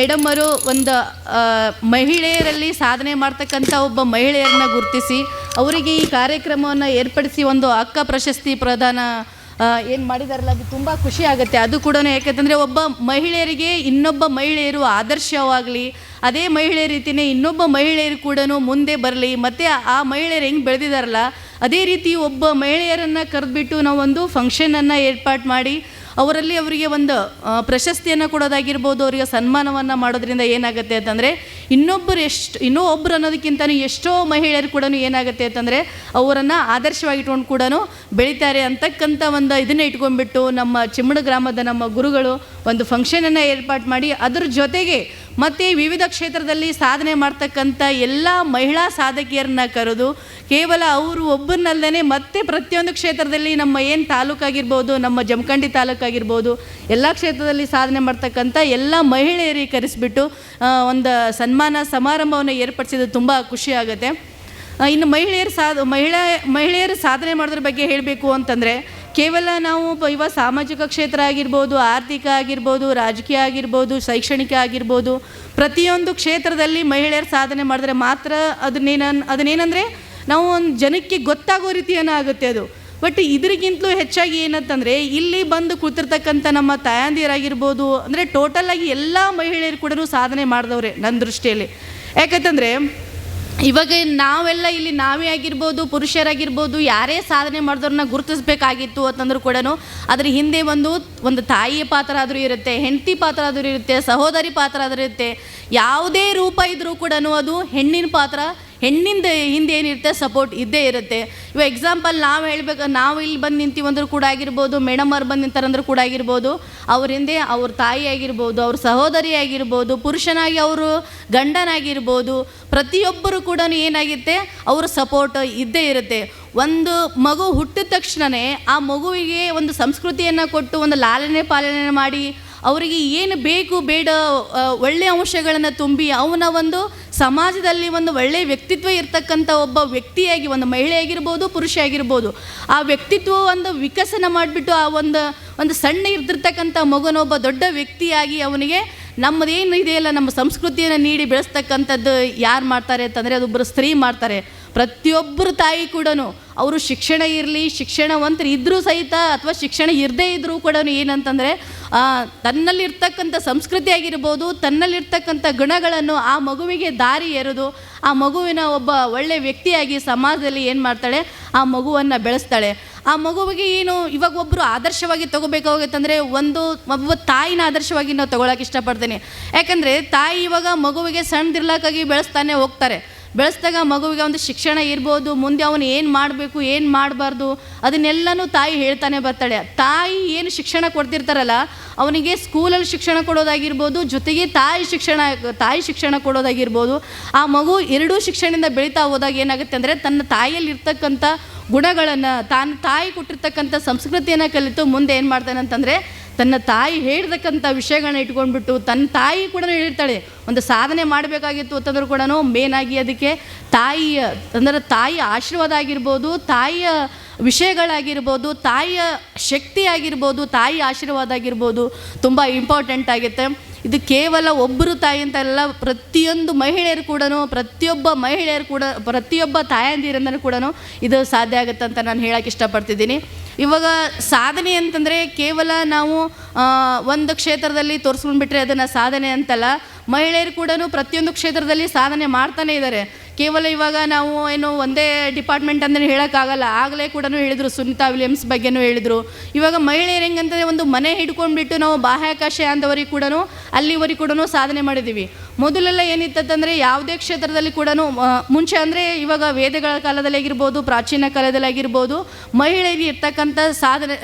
ಮೇಡಮ್ಮರು ಒಂದು ಮಹಿಳೆಯರಲ್ಲಿ ಸಾಧನೆ ಮಾಡ್ತಕ್ಕಂಥ ಒಬ್ಬ ಮಹಿಳೆಯರನ್ನ ಗುರುತಿಸಿ ಅವರಿಗೆ ಈ ಕಾರ್ಯಕ್ರಮವನ್ನು ಏರ್ಪಡಿಸಿ ಒಂದು ಅಕ್ಕ ಪ್ರಶಸ್ತಿ ಪ್ರದಾನ ಏನು ಮಾಡಿದಾರಲ್ಲ, ಅದು ತುಂಬ ಖುಷಿ ಆಗುತ್ತೆ. ಅದು ಕೂಡ ಯಾಕಂತಂದರೆ ಒಬ್ಬ ಮಹಿಳೆಯರಿಗೆ ಇನ್ನೊಬ್ಬ ಮಹಿಳೆಯರು ಆದರ್ಶವಾಗಲಿ, ಅದೇ ಮಹಿಳೆ ರೀತಿಯೇ ಇನ್ನೊಬ್ಬ ಮಹಿಳೆಯರು ಕೂಡ ಮುಂದೆ ಬರಲಿ, ಮತ್ತು ಆ ಮಹಿಳೆಯರು ಹೆಂಗೆ ಬೆಳೆದಿದಾರಲ್ಲ, ಅದೇ ರೀತಿ ಒಬ್ಬ ಮಹಿಳೆಯರನ್ನು ಕರೆದುಬಿಟ್ಟು ನಾವೊಂದು ಫಂಕ್ಷನನ್ನು ಏರ್ಪಾಡು ಮಾಡಿ ಅವರಲ್ಲಿ ಅವರಿಗೆ ಒಂದು ಪ್ರಶಸ್ತಿಯನ್ನು ಕೊಡೋದಾಗಿರ್ಬೋದು, ಅವರಿಗೆ ಸನ್ಮಾನವನ್ನು ಮಾಡೋದ್ರಿಂದ ಏನಾಗುತ್ತೆ ಅಂತಂದರೆ, ಇನ್ನೊಬ್ಬರು ಎಷ್ಟು, ಇನ್ನೂ ಒಬ್ಬರು ಅನ್ನೋದಕ್ಕಿಂತ ಎಷ್ಟೋ ಮಹಿಳೆಯರು ಕೂಡ ಏನಾಗುತ್ತೆ ಅಂತಂದರೆ, ಅವರನ್ನು ಆದರ್ಶವಾಗಿ ಇಟ್ಕೊಂಡು ಕೂಡ ಬೆಳೀತಾರೆ ಅಂತಕ್ಕಂಥ ಒಂದು ಇದನ್ನ ಇಟ್ಕೊಂಡ್ಬಿಟ್ಟು ನಮ್ಮ ಚಿಮ್ಮಡ ಗ್ರಾಮದ ನಮ್ಮ ಗುರುಗಳು ಒಂದು ಫಂಕ್ಷನನ್ನು ಏರ್ಪಾಟ್ ಮಾಡಿ, ಅದ್ರ ಜೊತೆಗೆ ಮತ್ತು ವಿವಿಧ ಕ್ಷೇತ್ರದಲ್ಲಿ ಸಾಧನೆ ಮಾಡ್ತಕ್ಕಂಥ ಎಲ್ಲ ಮಹಿಳಾ ಸಾಧಕಿಯರನ್ನ ಕರೆದು ಕೇವಲ ಅವರು ಒಬ್ಬರನ್ನಲ್ಲದೇ ಮತ್ತೆ ಪ್ರತಿಯೊಂದು ಕ್ಷೇತ್ರದಲ್ಲಿ ನಮ್ಮ ಏನು ತಾಲೂಕಾಗಿರ್ಬೋದು ನಮ್ಮ ಜಮಖಂಡಿ ತಾಲೂಕಾಗಿರ್ಬೋದು ಎಲ್ಲ ಕ್ಷೇತ್ರದಲ್ಲಿ ಸಾಧನೆ ಮಾಡ್ತಕ್ಕಂಥ ಎಲ್ಲ ಮಹಿಳೆಯರಿಗೆ ಕರೆಸಿಬಿಟ್ಟು ಒಂದು ಸನ್ಮಾನ ಸಮಾರಂಭವನ್ನು ಏರ್ಪಡಿಸಿದ್ದು ತುಂಬ ಖುಷಿ ಆಗುತ್ತೆ. ಆ, ಇನ್ನು ಮಹಿಳೆಯರು ಸಾಧ ಮಹಿಳೆ ಮಹಿಳೆಯರು ಸಾಧನೆ ಮಾಡೋದ್ರ ಬಗ್ಗೆ ಹೇಳಬೇಕು ಅಂತಂದರೆ ಕೇವಲ ನಾವು ಇವ ಸಾಮಾಜಿಕ ಕ್ಷೇತ್ರ ಆಗಿರ್ಬೋದು, ಆರ್ಥಿಕ ಆಗಿರ್ಬೋದು, ರಾಜಕೀಯ ಆಗಿರ್ಬೋದು, ಶೈಕ್ಷಣಿಕ ಆಗಿರ್ಬೋದು, ಪ್ರತಿಯೊಂದು ಕ್ಷೇತ್ರದಲ್ಲಿ ಮಹಿಳೆಯರು ಸಾಧನೆ ಮಾಡಿದ್ರೆ ಮಾತ್ರ ಅದನ್ನೇನ, ಅದನ್ನೇನಂದರೆ ನಾವು ಒಂದು ಜನಕ್ಕೆ ಗೊತ್ತಾಗೋ ರೀತಿಯನ್ನು ಆಗುತ್ತೆ ಅದು. ಬಟ್ ಇದ್ರಿಗಿಂತಲೂ ಹೆಚ್ಚಾಗಿ ಏನಂತಂದರೆ, ಇಲ್ಲಿ ಬಂದು ಕೂತಿರ್ತಕ್ಕಂಥ ನಮ್ಮ ತಾಯಂದಿರಾಗಿರ್ಬೋದು, ಅಂದರೆ ಆಗಿ ಎಲ್ಲ ಮಹಿಳೆಯರು ಕೂಡ ಸಾಧನೆ ಮಾಡಿದವ್ರೆ ನನ್ನ ದೃಷ್ಟಿಯಲ್ಲಿ. ಯಾಕಂತಂದರೆ ಇವಾಗ ನಾವೆಲ್ಲ ಇಲ್ಲಿ ನಾವೇ ಆಗಿರ್ಬೋದು, ಪುರುಷರಾಗಿರ್ಬೋದು, ಯಾರೇ ಸಾಧನೆ ಮಾಡಿದ್ರನ್ನ ಗುರುತಿಸಬೇಕಾಗಿತ್ತು ಅಂತಂದ್ರೂ ಕೂಡ ಅದ್ರ ಹಿಂದೆ ಒಂದು ಒಂದು ತಾಯಿಯ ಪಾತ್ರ ಆದರೂ ಇರುತ್ತೆ, ಹೆಂಡತಿ ಪಾತ್ರ ಆದರೂ ಇರುತ್ತೆ, ಸಹೋದರಿ ಪಾತ್ರ ಆದರೂ ಇರುತ್ತೆ, ಯಾವುದೇ ರೂಪ ಇದ್ದರೂ ಕೂಡ ಅದು ಹೆಣ್ಣಿನ ಪಾತ್ರ ಹೆಣ್ಣಿಂದ ಹಿಂದೆ ಏನಿರುತ್ತೆ ಸಪೋರ್ಟ್ ಇದ್ದೇ ಇರುತ್ತೆ. ಇವಾಗ ಎಕ್ಸಾಂಪಲ್ ನಾವು ಹೇಳ್ಬೇಕು, ನಾವು ಇಲ್ಲಿ ಬಂದು ನಿಂತೀವಂದ್ರೂ ಕೂಡ ಆಗಿರ್ಬೋದು ಮೇಡಮ್ ಅವ್ರು ಬಂದು ನಿಂತಾರಂದ್ರೂ ಕೂಡ ಆಗಿರ್ಬೋದು, ಅವ್ರ ಹಿಂದೆ ಅವ್ರ ತಾಯಿ ಆಗಿರ್ಬೋದು, ಅವ್ರ ಸಹೋದರಿ ಆಗಿರ್ಬೋದು, ಪುರುಷನಾಗಿ ಅವರು ಗಂಡನಾಗಿರ್ಬೋದು, ಪ್ರತಿಯೊಬ್ಬರು ಕೂಡ ಏನಾಗುತ್ತೆ, ಅವ್ರ ಸಪೋರ್ಟ್ ಇದ್ದೇ ಇರುತ್ತೆ. ಒಂದು ಮಗು ಹುಟ್ಟಿದ ತಕ್ಷಣವೇ ಆ ಮಗುವಿಗೆ ಒಂದು ಸಂಸ್ಕೃತಿಯನ್ನು ಕೊಟ್ಟು, ಒಂದು ಲಾಲನೆ ಪಾಲನೆ ಮಾಡಿ ಅವರಿಗೆ ಏನು ಬೇಕು ಬೇಡ ಒಳ್ಳೆ ಅಂಶಗಳನ್ನು ತುಂಬಿ ಅವನ ಒಂದು ಸಮಾಜದಲ್ಲಿ ಒಂದು ಒಳ್ಳೆಯ ವ್ಯಕ್ತಿತ್ವ ಇರ್ತಕ್ಕಂಥ ಒಬ್ಬ ವ್ಯಕ್ತಿಯಾಗಿ, ಒಂದು ಮಹಿಳೆ ಆಗಿರ್ಬೋದು ಪುರುಷ ಆಗಿರ್ಬೋದು ಆ ವ್ಯಕ್ತಿತ್ವ ಒಂದು ವಿಕಸನ ಮಾಡಿಬಿಟ್ಟು ಆ ಒಂದು ಒಂದು ಸಣ್ಣ ಇರ್ತಿರ್ತಕ್ಕಂಥ ಮಗನೊಬ್ಬ ದೊಡ್ಡ ವ್ಯಕ್ತಿಯಾಗಿ ಅವನಿಗೆ ನಮ್ಮದೇನು ಇದೆಯಲ್ಲ, ನಮ್ಮ ಸಂಸ್ಕೃತಿಯನ್ನು ನೀಡಿ ಬೆಳೆಸ್ತಕ್ಕಂಥದ್ದು ಯಾರು ಮಾಡ್ತಾರೆ ಅಂತಂದರೆ ಅದೊಬ್ಬರು ಸ್ತ್ರೀ ಮಾಡ್ತಾರೆ. ಪ್ರತಿಯೊಬ್ಬರು ತಾಯಿ ಕೂಡ ಅವರು ಶಿಕ್ಷಣ ಇರಲಿ, ಶಿಕ್ಷಣವಂತರು ಇದ್ದರೂ ಸಹಿತ ಅಥವಾ ಶಿಕ್ಷಣ ಇರದೇ ಇದ್ದರೂ ಕೂಡ ಏನಂತಂದರೆ ತನ್ನಲ್ಲಿರ್ತಕ್ಕಂಥ ಸಂಸ್ಕೃತಿ ಆಗಿರ್ಬೋದು, ತನ್ನಲ್ಲಿರ್ತಕ್ಕಂಥ ಗುಣಗಳನ್ನು ಆ ಮಗುವಿಗೆ ದಾರಿ ಎರೆದು, ಆ ಮಗುವಿನ ಒಬ್ಬ ಒಳ್ಳೆ ವ್ಯಕ್ತಿಯಾಗಿ ಸಮಾಜದಲ್ಲಿ ಏನು ಮಾಡ್ತಾಳೆ? ಆ ಮಗುವನ್ನು ಬೆಳೆಸ್ತಾಳೆ. ಆ ಮಗುವಿಗೆ ಏನು ಇವಾಗ ಒಬ್ಬರು ಆದರ್ಶವಾಗಿ ತಗೋಬೇಕಾಗತ್ತಂದರೆ ಒಂದು, ಒಬ್ಬ ತಾಯಿನ ಆದರ್ಶವಾಗಿ ನಾವು ತಗೊಳಕ್ಕೆ ಇಷ್ಟಪಡ್ತೀನಿ. ಯಾಕಂದರೆ ತಾಯಿ ಇವಾಗ ಮಗುವಿಗೆ ಸಣ್ಣದಿರ್ಲಕ್ಕಾಗಿ ಬೆಳೆಸ್ತಾನೆ ಹೋಗ್ತಾರೆ. ಬೆಳೆಸಿದಾಗ ಮಗುವಿಗೆ ಒಂದು ಶಿಕ್ಷಣ ಇರ್ಬೋದು, ಮುಂದೆ ಅವನು ಏನು ಮಾಡಬೇಕು, ಏನು ಮಾಡಬಾರ್ದು, ಅದನ್ನೆಲ್ಲನೂ ತಾಯಿ ಹೇಳ್ತಾನೆ ಬರ್ತಾಳೆ. ತಾಯಿ ಏನು ಶಿಕ್ಷಣ ಕೊಡ್ತಿರ್ತಾರಲ್ಲ, ಅವನಿಗೆ ಸ್ಕೂಲಲ್ಲಿ ಶಿಕ್ಷಣ ಕೊಡೋದಾಗಿರ್ಬೋದು, ಜೊತೆಗೆ ತಾಯಿ ಶಿಕ್ಷಣ ತಾಯಿ ಶಿಕ್ಷಣ ಕೊಡೋದಾಗಿರ್ಬೋದು, ಆ ಮಗು ಎರಡೂ ಶಿಕ್ಷಣದಿಂದ ಬೆಳೀತಾ ಹೋದಾಗ ಏನಾಗುತ್ತೆ ಅಂದರೆ, ತನ್ನ ತಾಯಿಯಲ್ಲಿರ್ತಕ್ಕಂಥ ಗುಣಗಳನ್ನು, ತಾನು ತಾಯಿ ಕೊಟ್ಟಿರ್ತಕ್ಕಂಥ ಸಂಸ್ಕೃತಿಯನ್ನು ಕಲಿತು ಮುಂದೆ ಏನು ಮಾಡ್ತಾನೆ ಅಂತಂದರೆ ತನ್ನ ತಾಯಿ ಹೇಳ್ತಕ್ಕಂಥ ವಿಷಯಗಳನ್ನ ಇಟ್ಕೊಂಡ್ಬಿಟ್ಟು ತನ್ನ ತಾಯಿ ಕೂಡ ಹೇಳ್ತಾಳೆ. ಒಂದು ಸಾಧನೆ ಮಾಡಬೇಕಾಗಿತ್ತು ಅಂತಂದ್ರೂ ಕೂಡ ಮೇನಾಗಿ ಅದಕ್ಕೆ ತಾಯಿಯ, ಅಂದರೆ ತಾಯಿ ಆಶೀರ್ವಾದ ಆಗಿರ್ಬೋದು, ತಾಯಿಯ ವಿಷಯಗಳಾಗಿರ್ಬೋದು, ತಾಯಿಯ ಶಕ್ತಿ ಆಗಿರ್ಬೋದು, ತಾಯಿ ಆಶೀರ್ವಾದ ಆಗಿರ್ಬೋದು ತುಂಬ ಇಂಪಾರ್ಟೆಂಟ್ ಆಗುತ್ತೆ ಇದು ಕೇವಲ ಒಬ್ಬರು ತಾಯಿ ಅಂತ ಅಲ್ಲ, ಪ್ರತಿಯೊಂದು ಮಹಿಳೆಯರು ಕೂಡ ಪ್ರತಿಯೊಬ್ಬ ಮಹಿಳೆಯರು ಕೂಡ, ಪ್ರತಿಯೊಬ್ಬ ತಾಯಂದಿರಂದ್ರೂ ಕೂಡ ಇದು ಸಾಧ್ಯ ಆಗುತ್ತೆ ಅಂತ ನಾನು ಹೇಳೋಕ್ಕೆ ಇಷ್ಟಪಡ್ತಿದ್ದೀನಿ. ಇವಾಗ ಸಾಧನೆ ಅಂತಂದರೆ ಕೇವಲ ನಾವು ಒಂದು ಕ್ಷೇತ್ರದಲ್ಲಿ ತೋರಿಸ್ಕೊಂಡ್ಬಿಟ್ರೆ ಅದನ್ನು ಸಾಧನೆ ಅಂತಲ್ಲ, ಮಹಿಳೆಯರು ಕೂಡ ಪ್ರತಿಯೊಂದು ಕ್ಷೇತ್ರದಲ್ಲಿ ಸಾಧನೆ ಮಾಡ್ತಾನೆ ಇದ್ದಾರೆ ಕೇವಲ ಇವಾಗ ನಾವು ಏನು ಒಂದೇ ಡಿಪಾರ್ಟ್ಮೆಂಟ್ ಅಂದರೆ ಹೇಳೋಕ್ಕಾಗಲ್ಲ. ಆಗಲೇ ಕೂಡ ಹೇಳಿದರು ಸುನಿತಾ ವಿಲಿಯಮ್ಸ್ ಬಗ್ಗೆನೂ ಹೇಳಿದರು. ಇವಾಗ ಮಹಿಳೆಯರು ಹೆಂಗಂತಂದರೆ ಒಂದು ಮನೆ ಹಿಡ್ಕೊಂಡ್ಬಿಟ್ಟು ನಾವು ಬಾಹ್ಯಾಕಾಶ ಅಂದವರಿಗೆ ಕೂಡ ಅಲ್ಲಿವರೆಗೆ ಕೂಡ ಸಾಧನೆ ಮಾಡಿದ್ದೀವಿ ಮೊದಲೆಲ್ಲ ಏನಿತ್ತಂದರೆ ಯಾವುದೇ ಕ್ಷೇತ್ರದಲ್ಲಿ ಕೂಡ ಮುಂಚೆ ಅಂದರೆ ಇವಾಗ ವೇದಗಳ ಕಾಲದಲ್ಲಿ ಆಗಿರ್ಬೋದು, ಪ್ರಾಚೀನ ಕಾಲದಲ್ಲಿ ಆಗಿರ್ಬೋದು, ಮಹಿಳೆಯರಿಗೆ ಇರ್ತಕ್ಕಂಥ ಸಾಧನೆ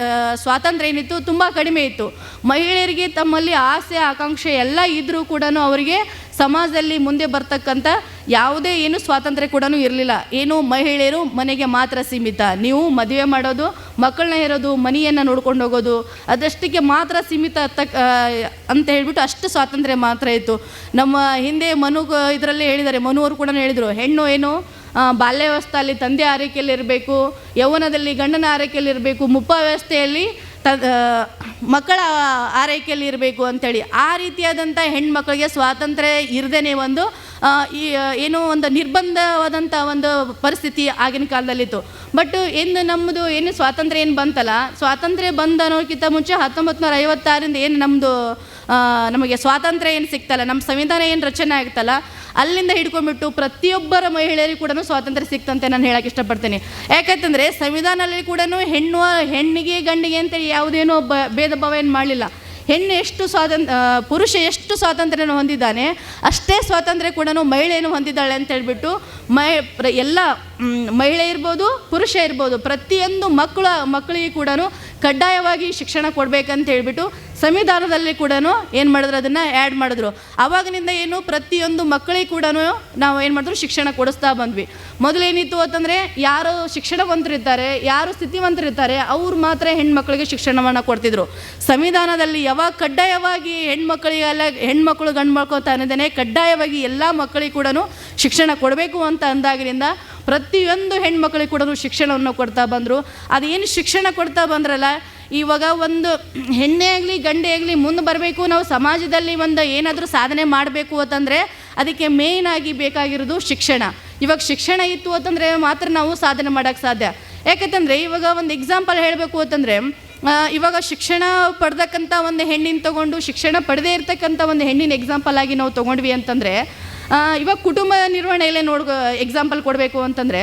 ಸ್ವಾತಂತ್ರ್ಯ ಏನಿತ್ತು, ತುಂಬ ಕಡಿಮೆ ಇತ್ತು. ಮಹಿಳೆಯರಿಗೆ ತಮ್ಮಲ್ಲಿ ಆಸೆ, ಆಕಾಂಕ್ಷೆ ಎಲ್ಲ ಇದ್ದರೂ ಕೂಡ ಅವರಿಗೆ ಸಮಾಜದಲ್ಲಿ ಮುಂದೆ ಬರ್ತಕ್ಕಂಥ ಯಾವುದೇ ಏನು ಸ್ವಾತಂತ್ರ್ಯ ಕೂಡ ಇರಲಿಲ್ಲ. ಏನು ಮಹಿಳೆಯರು ಮನೆಗೆ ಮಾತ್ರ ಸೀಮಿತ. ನೀವು ಮದುವೆ ಮಾಡೋದು, ಮಕ್ಕಳನ್ನ ಇರೋದು ಮನೆಯನ್ನು ನೋಡ್ಕೊಂಡು ಹೋಗೋದು, ಅದಷ್ಟಕ್ಕೆ ಮಾತ್ರ ಸೀಮಿತ ತಕ್ಕ ಅಂತ ಹೇಳಿಬಿಟ್ಟು ಅಷ್ಟು ಸ್ವಾತಂತ್ರ್ಯ ಮಾತ್ರ ಇತ್ತು. ನಮ್ಮ ಹಿಂದೆ ಮನು ಇದರಲ್ಲಿ ಹೇಳಿದ್ದಾರೆ. ಮನುವರು ಕೂಡ ಹೇಳಿದರು, ಹೆಣ್ಣು ಏನು ಬಾಲ್ಯ ಬಾಲ್ಯಾವಸ್ಥೆಯಲ್ಲಿ ತಂದೆ ಆರೈಕೆಯಲ್ಲಿರಬೇಕು, ಯೌವನದಲ್ಲಿ ಗಂಡನ ಆರೈಕೆಯಲ್ಲಿ ಇರಬೇಕು ಮುಪ್ಪಾವಸ್ಥೆಯಲ್ಲಿ ಮಕ್ಕಳ ಆರೈಕೆಯಲ್ಲಿ ಇರಬೇಕು ಅಂಥೇಳಿ ಆ ರೀತಿಯಾದಂಥ ಹೆಣ್ಮಕ್ಳಿಗೆ ಸ್ವಾತಂತ್ರ್ಯ ಇರದೇ ಒಂದು ಈ ಏನೋ ಒಂದು ನಿರ್ಬಂಧವಾದಂಥ ಒಂದು ಪರಿಸ್ಥಿತಿ ಆಗಿನ ಕಾಲದಲ್ಲಿತ್ತು. ಬಟ್ ಏನು ನಮ್ಮದು ಏನು ಸ್ವಾತಂತ್ರ್ಯ ಏನು ಬಂತಲ್ಲ, ಸ್ವಾತಂತ್ರ್ಯ ಬಂದ ಅನ್ನೋಕ್ಕಿಂತ ಮುಂಚೆ ಹತ್ತೊಂಬತ್ತು ನೂರ ಐವತ್ತಾರಿಂದ ಏನು ನಮ್ಮದು ನಮಗೆ ಸ್ವಾತಂತ್ರ್ಯ ಏನು ಸಿಗ್ತಲ್ಲ ನಮ್ಮ ಸಂವಿಧಾನ ಏನು ರಚನೆ ಆಗ್ತಲ್ಲ, ಅಲ್ಲಿಂದ ಹಿಡ್ಕೊಂಡ್ಬಿಟ್ಟು ಪ್ರತಿಯೊಬ್ಬರ ಮಹಿಳೆಯರಿಗೂ ಕೂಡ ಸ್ವಾತಂತ್ರ್ಯ ಸಿಕ್ತಂತೆ ನಾನು ಹೇಳಕ್ಕೆ ಇಷ್ಟಪಡ್ತೇನೆ. ಯಾಕಂತಂದರೆ ಸಂವಿಧಾನದಲ್ಲಿ ಕೂಡ ಹೆಣ್ಣು, ಹೆಣ್ಣಿಗೆ, ಗಂಡಿಗೆ ಅಂತೇಳಿ ಯಾವುದೇನೋ ಬ ಭೇದ ಭಾವ ಏನು ಮಾಡಲಿಲ್ಲ. ಹೆಣ್ಣು ಎಷ್ಟು ಸ್ವಾತಂತ್ರ್ಯ ಪುರುಷ ಎಷ್ಟು ಸ್ವಾತಂತ್ರ್ಯನ ಹೊಂದಿದ್ದಾನೆ, ಅಷ್ಟೇ ಸ್ವಾತಂತ್ರ್ಯ ಕೂಡ ಮಹಿಳೆಯನ್ನು ಹೊಂದಿದ್ದಾಳೆ ಅಂತ ಹೇಳ್ಬಿಟ್ಟು ಮಹಿ, ಪ್ರ, ಎಲ್ಲ ಮಹಿಳೆ ಇರ್ಬೋದು, ಪುರುಷ ಇರ್ಬೋದು, ಪ್ರತಿಯೊಂದು ಮಕ್ಕಳ, ಮಕ್ಕಳಿಗೆ ಕೂಡ ಕಡ್ಡಾಯವಾಗಿ ಶಿಕ್ಷಣ ಕೊಡಬೇಕಂತ ಹೇಳಿಬಿಟ್ಟು ಸಂವಿಧಾನದಲ್ಲಿ ಕೂಡ ಏನು ಮಾಡಿದ್ರು ಅದನ್ನು ಆ್ಯಡ್ ಮಾಡಿದ್ರು. ಆವಾಗಿನಿಂದ ಏನು ಪ್ರತಿಯೊಂದು ಮಕ್ಕಳಿಗೆ ಕೂಡ ನಾವು ಏನು ಮಾಡಿದ್ರು ಶಿಕ್ಷಣ ಕೊಡಿಸ್ತಾ ಬಂದ್ವಿ. ಮೊದಲೇನಿತ್ತು ಅಂತಂದರೆ ಯಾರು ಶಿಕ್ಷಣವಂತರಿರ್ತಾರೆ, ಯಾರು ಸ್ಥಿತಿವಂತರಿರ್ತಾರೆ, ಅವ್ರು ಮಾತ್ರ ಹೆಣ್ಮಕ್ಳಿಗೆ ಶಿಕ್ಷಣವನ್ನು ಕೊಡ್ತಿದ್ರು. ಸಂವಿಧಾನದಲ್ಲಿ ಯಾವಾಗ ಕಡ್ಡಾಯವಾಗಿ ಹೆಣ್ಮಕ್ಳಿಗೆಲ್ಲ, ಹೆಣ್ಮಕ್ಳು ಗಂಡು ಮಕ್ಕಳು ಅನ್ನೋದೇ ಕಡ್ಡಾಯವಾಗಿ ಎಲ್ಲ ಮಕ್ಕಳಿಗೆ ಕೂಡ ಶಿಕ್ಷಣ ಕೊಡಬೇಕು ಅಂತ ಅಂದಾಗಿನಿಂದ ಪ್ರತಿಯೊಂದು ಹೆಣ್ಮಕ್ಳಿಗೆ ಕೂಡ ಶಿಕ್ಷಣವನ್ನು ಕೊಡ್ತಾ ಬಂದರು. ಅದೇನು ಶಿಕ್ಷಣ ಕೊಡ್ತಾ ಬಂದ್ರಲ್ಲ, ಇವಾಗ ಒಂದು ಹೆಣ್ಣೇ ಆಗಲಿ, ಗಂಡೇ ಆಗಲಿ, ಮುಂದೆ ಬರಬೇಕು, ನಾವು ಸಮಾಜದಲ್ಲಿ ಒಂದು ಏನಾದರೂ ಸಾಧನೆ ಮಾಡಬೇಕು ಅಂತಂದರೆ ಅದಕ್ಕೆ ಮೇಯ್ನ್ ಆಗಿ ಬೇಕಾಗಿರೋದು ಶಿಕ್ಷಣ. ಇವಾಗ ಶಿಕ್ಷಣ ಇತ್ತು ಅಂತಂದರೆ ಮಾತ್ರ ನಾವು ಸಾಧನೆ ಮಾಡೋಕ್ಕೆ ಸಾಧ್ಯ. ಯಾಕಂತಂದರೆ ಇವಾಗ ಒಂದು ಎಕ್ಸಾಂಪಲ್ ಹೇಳಬೇಕು ಅಂತಂದರೆ ಇವಾಗ ಶಿಕ್ಷಣ ಪಡೆದಕ್ಕಂಥ ಒಂದು ಹೆಣ್ಣಿನ ತಗೊಂಡು ಶಿಕ್ಷಣ ಪಡೆದೇ ಇರ್ತಕ್ಕಂಥ ಒಂದು ಹೆಣ್ಣಿನ ಎಕ್ಸಾಂಪಲ್ ಆಗಿ ನಾವು ತೊಗೊಂಡ್ವಿ ಅಂತಂದರೆ ಇವಾಗ ಕುಟುಂಬ ನಿರ್ವಹಣೆಯಲ್ಲೇ ನೋಡ್ ಎಕ್ಸಾಂಪಲ್ ಕೊಡಬೇಕು ಅಂತಂದರೆ,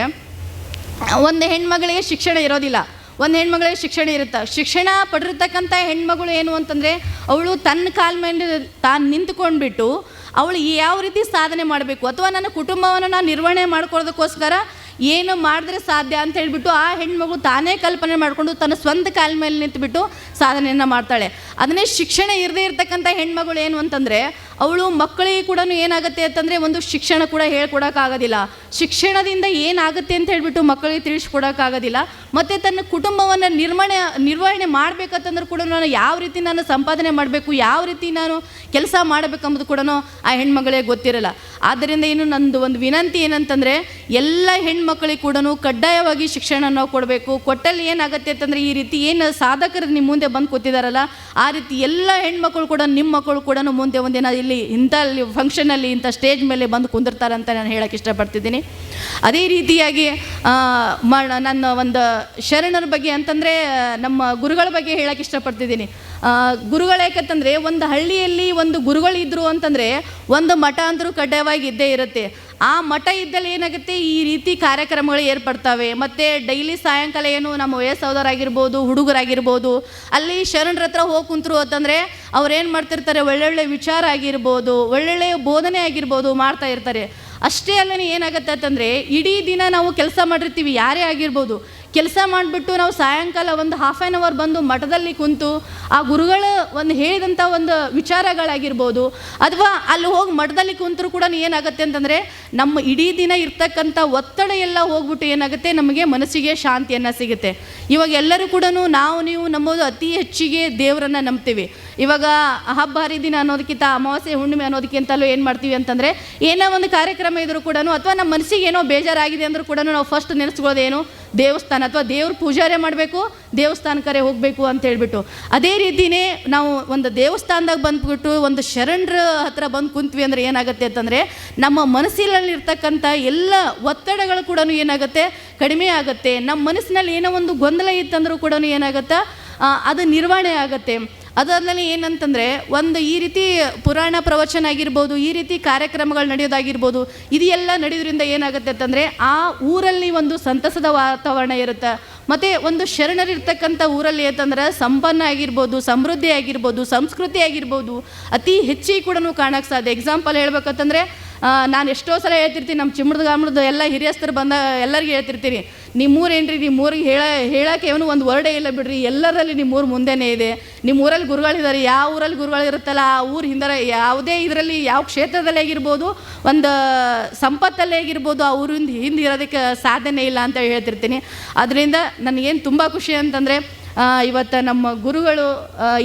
ಒಂದು ಹೆಣ್ಮಗಳಿಗೆ ಶಿಕ್ಷಣ ಇರೋದಿಲ್ಲ. ಒಂದು ಹೆಣ್ಮಗಳಿಗೆ ಶಿಕ್ಷಣ ಇರುತ್ತೆ? ಶಿಕ್ಷಣ ಪಡೆದಿರ್ತಕ್ಕಂಥ ಹೆಣ್ಮಗಳು ಏನು ಅಂತಂದರೆ, ಅವಳು ತನ್ನ ಕಾಲ ಮೇಲೆ ತಾನು ನಿಂತ್ಕೊಂಡ್ಬಿಟ್ಟು ಅವಳು ಯಾವ ರೀತಿ ಸಾಧನೆ ಮಾಡಬೇಕು? ಅಥವಾ ನನ್ನ ಕುಟುಂಬವನ್ನು ನಾನು ನಿರ್ವಹಣೆ ಮಾಡ್ಕೊಳ್ಳೋದಕ್ಕೋಸ್ಕರ ಏನು ಮಾಡಿದ್ರೆ ಸಾಧ್ಯ ಅಂತ ಹೇಳಿಬಿಟ್ಟು ಆ ಹೆಣ್ಮಗಳು ತಾನೇ ಕಲ್ಪನೆ ಮಾಡಿಕೊಂಡು ತನ್ನ ಸ್ವಂತ ಕಾಲ ಮೇಲೆ ನಿಂತುಬಿಟ್ಟು ಸಾಧನೆಯನ್ನು ಮಾಡ್ತಾಳೆ. ಅದನ್ನೇ ಶಿಕ್ಷಣ ಇರದೇ ಇರತಕ್ಕಂಥ ಹೆಣ್ಮಗಳು ಏನು ಅಂತಂದರೆ ಅವಳು ಮಕ್ಕಳಿಗೆ ಕೂಡ ಏನಾಗುತ್ತೆ ಅಂತಂದರೆ ಒಂದು ಶಿಕ್ಷಣ ಕೂಡ ಹೇಳ್ಕೊಡೋಕ್ಕಾಗೋದಿಲ್ಲ. ಶಿಕ್ಷಣದಿಂದ ಏನಾಗುತ್ತೆ ಅಂತ ಹೇಳಿಬಿಟ್ಟು ಮಕ್ಕಳಿಗೆ ತಿಳಿಸ್ಕೊಡೋಕ್ಕಾಗೋದಿಲ್ಲ. ಮತ್ತು ತನ್ನ ಕುಟುಂಬವನ್ನು ನಿರ್ವಹಣೆ ನಿರ್ವಹಣೆ ಮಾಡಬೇಕಂತಂದ್ರೆ ಕೂಡ ನಾನು ಯಾವ ರೀತಿ ನಾನು ಸಂಪಾದನೆ ಮಾಡಬೇಕು, ಯಾವ ರೀತಿ ನಾನು ಕೆಲಸ ಮಾಡಬೇಕಂಬುದು ಕೂಡ ಆ ಹೆಣ್ಮಗಳಿಗೆ ಗೊತ್ತಿರಲ್ಲ. ಆದ್ದರಿಂದ ಏನು ನಂದು ಒಂದು ವಿನಂತಿ ಏನಂತಂದರೆ, ಎಲ್ಲ ಹೆಣ್ಮಕ್ಳಿಗೆ ಕೂಡ ಕಡ್ಡಾಯವಾಗಿ ಶಿಕ್ಷಣ ನಾವು ಕೊಡಬೇಕು. ಕೊಟ್ಟಲ್ಲಿ ಏನಾಗುತ್ತೆ ಅಂತಂದರೆ ಈ ರೀತಿ ಏನು ಸಾಧಕರು ನಿಮ್ಮ ಮುಂದೆ ಬಂದು ಕೂತಿದಾರಲ್ಲ, ಆ ರೀತಿ ಎಲ್ಲ ಹೆಣ್ಮಕ್ಳು ಕೂಡ ನಿಮ್ಮ ಮಕ್ಕಳು ಕೂಡ ಮುಂದೆ ಒಂದಿನ ಇಲ್ಲಿ ಇಂಥ ಫಂಕ್ಷನಲ್ಲಿ ಇಂಥ ಸ್ಟೇಜ್ ಮೇಲೆ ಬಂದು ಕುಂದಿರ್ತಾರೆ ಅಂತ ನಾನು ಹೇಳಕ್ಕೆ ಇಷ್ಟಪಡ್ತಿದ್ದೀನಿ. ಅದೇ ರೀತಿಯಾಗಿ ಮ, ನನ್ನ ಒಂದು ಶರಣರ ಬಗ್ಗೆ ಅಂತಂದರೆ, ನಮ್ಮ ಗುರುಗಳ ಬಗ್ಗೆ ಹೇಳಕ್ಕೆ ಇಷ್ಟಪಡ್ತಿದ್ದೀನಿ. ಗುರುಗಳು ಯಾಕಂತಂದರೆ, ಒಂದು ಹಳ್ಳಿಯಲ್ಲಿ ಒಂದು ಗುರುಗಳಿದ್ದರು ಅಂತಂದರೆ, ಒಂದು ಮಠ ಅಂದರೂ ಕಡ್ಡಾಯವಾಗಿ ಇದ್ದೇ ಇರುತ್ತೆ. ಆ ಮಠ ಇದ್ದಲ್ಲಿ ಏನಾಗುತ್ತೆ? ಈ ರೀತಿ ಕಾರ್ಯಕ್ರಮಗಳು ಏರ್ಪಡ್ತವೆ. ಮತ್ತು ಡೈಲಿ ಸಾಯಂಕಾಲ ಏನು ನಮ್ಮ ವಯಸ್ಸಾದವರಾಗಿರ್ಬೋದು, ಹುಡುಗರಾಗಿರ್ಬೋದು, ಅಲ್ಲಿ ಶರಣರ ಹತ್ರ ಹೋಗಿ ಕುಂತರು ಅಂತಂದರೆ ಅವ್ರೇನು ಮಾಡ್ತಿರ್ತಾರೆ? ಒಳ್ಳೊಳ್ಳೆ ವಿಚಾರ ಆಗಿರ್ಬೋದು, ಒಳ್ಳೊಳ್ಳೆ ಬೋಧನೆ ಆಗಿರ್ಬೋದು ಮಾಡ್ತಾ ಇರ್ತಾರೆ. ಅಷ್ಟೇ ಅಲ್ಲದೆ ಏನಾಗುತ್ತೆ ಅಂತಂದರೆ, ಇಡೀ ದಿನ ನಾವು ಕೆಲಸ ಮಾಡಿರ್ತೀವಿ, ಯಾರೇ ಆಗಿರ್ಬೋದು. ಕೆಲಸ ಮಾಡಿಬಿಟ್ಟು ನಾವು ಸಾಯಂಕಾಲ ಒಂದು ಹಾಫ್ ಆ್ಯನ್ ಅವರ್ ಬಂದು ಮಠದಲ್ಲಿ ಕುಂತು ಆ ಗುರುಗಳು ಒಂದು ಹೇಳಿದಂಥ ಒಂದು ವಿಚಾರಗಳಾಗಿರ್ಬೋದು, ಅಥವಾ ಅಲ್ಲಿ ಹೋಗಿ ಮಠದಲ್ಲಿ ಕುಂತರೂ ಕೂಡ ಏನಾಗುತ್ತೆ ಅಂತಂದರೆ ನಮ್ಮ ಇಡೀ ದಿನ ಇರ್ತಕ್ಕಂಥ ಒತ್ತಡ ಎಲ್ಲ ಹೋಗ್ಬಿಟ್ಟು ಏನಾಗುತ್ತೆ? ನಮಗೆ ಮನಸ್ಸಿಗೆ ಶಾಂತಿಯನ್ನು ಸಿಗುತ್ತೆ. ಇವಾಗ ಎಲ್ಲರೂ ಕೂಡ ನಾವು, ನೀವು ನಂಬೋದು ಅತಿ ಹೆಚ್ಚಿಗೆ ದೇವರನ್ನು ನಂಬ್ತೀವಿ. ಇವಾಗ ಹಬ್ಬ ಹರಿದಿನ ಅನ್ನೋದಕ್ಕಿಂತ ಅಮಾವಾಸ್ಯೆ ಹುಣ್ಣಿಮೆ ಅನ್ನೋದಕ್ಕಿಂತಲೂ ಏನು ಮಾಡ್ತೀವಿ ಅಂತಂದರೆ, ಏನೋ ಒಂದು ಕಾರ್ಯಕ್ರಮ ಇದ್ದರೂ ಕೂಡ ಅಥವಾ ನಮ್ಮ ಮನಸ್ಸಿಗೆ ಏನೋ ಬೇಜಾರಾಗಿದೆ ಅಂದರೂ ಕೂಡ ನಾವು ಫಸ್ಟ್ ನೆನೆಸ್ಕೊಳ್ಳೋದೇನು? ದೇವಸ್ಥಾನ ಅಥವಾ ದೇವ್ರ ಪೂಜಾರೆ ಮಾಡಬೇಕು ದೇವಸ್ಥಾನಕ್ಕರೆ ಹೋಗಬೇಕು ಅಂತ ಹೇಳ್ಬಿಟ್ಟು. ಅದೇ ರೀತಿಯೇ ನಾವು ಒಂದು ದೇವಸ್ಥಾನದಾಗ ಬಂದ್ಬಿಟ್ಟು ಒಂದು ಶರಣರ ಹತ್ರ ಬಂದು ಕುಂತ್ವಿ ಅಂದರೆ ಏನಾಗುತ್ತೆ ಅಂತಂದರೆ, ನಮ್ಮ ಮನಸ್ಸಿನಲ್ಲಿರ್ತಕ್ಕಂಥ ಎಲ್ಲ ಒತ್ತಡಗಳು ಕೂಡ ಏನಾಗುತ್ತೆ? ಕಡಿಮೆ ಆಗುತ್ತೆ. ನಮ್ಮ ಮನಸ್ಸಿನಲ್ಲಿ ಏನೋ ಒಂದು ಗೊಂದಲ ಇತ್ತಂದರೂ ಕೂಡ ಏನಾಗುತ್ತೆ? ಅದು ನಿರ್ವಹಣೆ ಆಗುತ್ತೆ. ಅದಾದ್ಮೇಲೆ ಏನಂತಂದರೆ, ಒಂದು ಈ ರೀತಿ ಪುರಾಣ ಪ್ರವಚನ ಆಗಿರ್ಬೋದು, ಈ ರೀತಿ ಕಾರ್ಯಕ್ರಮಗಳು ನಡೆಯೋದಾಗಿರ್ಬೋದು, ಇದು ಎಲ್ಲ ನಡೆಯೋದ್ರಿಂದ ಏನಾಗುತ್ತೆ ಅಂತಂದರೆ, ಆ ಊರಲ್ಲಿ ಒಂದು ಸಂತಸದ ವಾತಾವರಣ ಇರುತ್ತೆ. ಮತ್ತು ಒಂದು ಶರಣರಿರ್ತಕ್ಕಂಥ ಊರಲ್ಲಿ ಅಂತಂದ್ರೆ, ಸಂಪನ್ನ ಆಗಿರ್ಬೋದು, ಸಮೃದ್ಧಿ ಆಗಿರ್ಬೋದು, ಸಂಸ್ಕೃತಿ ಆಗಿರ್ಬೋದು, ಅತಿ ಹೆಚ್ಚಿಗೆ ಕೂಡ ಕಾಣಕ್ಕೆ ಸಾಧ್ಯ. ಎಕ್ಸಾಂಪಲ್ ಹೇಳ್ಬೇಕಂತಂದರೆ ನಾನು ಎಷ್ಟೋ ಸಲ ಹೇಳ್ತಿರ್ತೀನಿ ನಮ್ಮ ಚಿಮ್ಮಡ್ದು ಗಾಮಡ್ದು ಎಲ್ಲ ಹಿರಿಯಸ್ಥರು ಬಂದ, ಎಲ್ಲರಿಗೂ ಹೇಳ್ತಿರ್ತೀನಿ. ನಿಮ್ಮೂರೇನ್ರಿ? ನಿಮ್ಮೂರಿಗೆ ಹೇಳ, ಹೇಳೋಕ್ಕೆ ಏನು ಒಂದು ವರ್ಡೇ ಇಲ್ಲ ಬಿಡ್ರಿ. ಎಲ್ಲರಲ್ಲಿ ನಿಮ್ಮೂರು ಮುಂದೆನೇ ಇದೆ. ನಿಮ್ಮ ಊರಲ್ಲಿ ಗುರುಗಳಿದ್ದಾರೆ ಯಾವ ಊರಲ್ಲಿ ಗುರುಗಳು ಇರುತ್ತಲ್ಲ, ಆ ಊರು ಹಿಂದರ, ಯಾವುದೇ ಇದರಲ್ಲಿ, ಯಾವ ಕ್ಷೇತ್ರದಲ್ಲೇ ಆಗಿರ್ಬೋದು ಒಂದು ಸಂಪತ್ತಲ್ಲೇ ಆಗಿರ್ಬೋದು ಆ ಊರಿಂದ ಹಿಂದೆ ಇರೋದಕ್ಕೆ ಸಾಧನೆ ಇಲ್ಲ ಅಂತ ಹೇಳ್ತಿರ್ತೀನಿ. ಅದರಿಂದ ನನಗೇನು ತುಂಬ ಖುಷಿ ಅಂತಂದರೆ ಇವತ್ತು ನಮ್ಮ ಗುರುಗಳು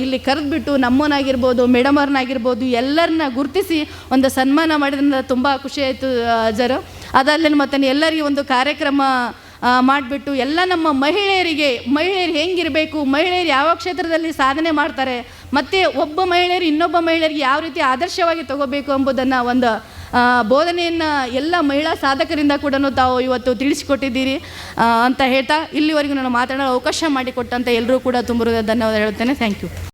ಇಲ್ಲಿ ಕರೆದುಬಿಟ್ಟು ನಮ್ಮನಾಗಿರ್ಬೋದು ಮೇಡಮರ್ನಾಗಿರ್ಬೋದು ಎಲ್ಲರನ್ನ ಗುರುತಿಸಿ ಒಂದು ಸನ್ಮಾನ ಮಾಡಿದ್ರಿಂದ ತುಂಬ ಖುಷಿ ಆಯಿತು ಜರು. ಅದಲ್ಲೇ ಮತ್ತು ಎಲ್ಲರಿಗೂ ಒಂದು ಕಾರ್ಯಕ್ರಮ ಮಾಡಿಬಿಟ್ಟು ಎಲ್ಲ ನಮ್ಮ ಮಹಿಳೆಯರಿಗೆ, ಮಹಿಳೆಯರು ಹೆಂಗಿರಬೇಕು, ಮಹಿಳೆಯರು ಯಾವ ಕ್ಷೇತ್ರದಲ್ಲಿ ಸಾಧನೆ ಮಾಡ್ತಾರೆ, ಮತ್ತು ಒಬ್ಬ ಮಹಿಳೆಯರು ಇನ್ನೊಬ್ಬ ಮಹಿಳೆಯರಿಗೆ ಯಾವ ರೀತಿ ಆದರ್ಶವಾಗಿ ತಗೋಬೇಕು ಎಂಬುದನ್ನು ಒಂದು ಬೋಧನೆಯನ್ನು ಎಲ್ಲ ಮಹಿಳಾ ಸಾಧಕರಿಂದ ಕೂಡ ತಾವು ಇವತ್ತು ತಿಳಿಸಿಕೊಟ್ಟಿದ್ದೀರಿ. ಅಂತ ಹೇಳ್ತಾ ಇಲ್ಲಿವರೆಗೂ ನಾನು ಮಾತನಾಡಲು ಅವಕಾಶ ಮಾಡಿಕೊಟ್ಟಂತ ಎಲ್ಲರೂ ಕೂಡ ತುಂಬ ಧನ್ಯವಾದ ಹೇಳ್ತೇನೆ. Thank you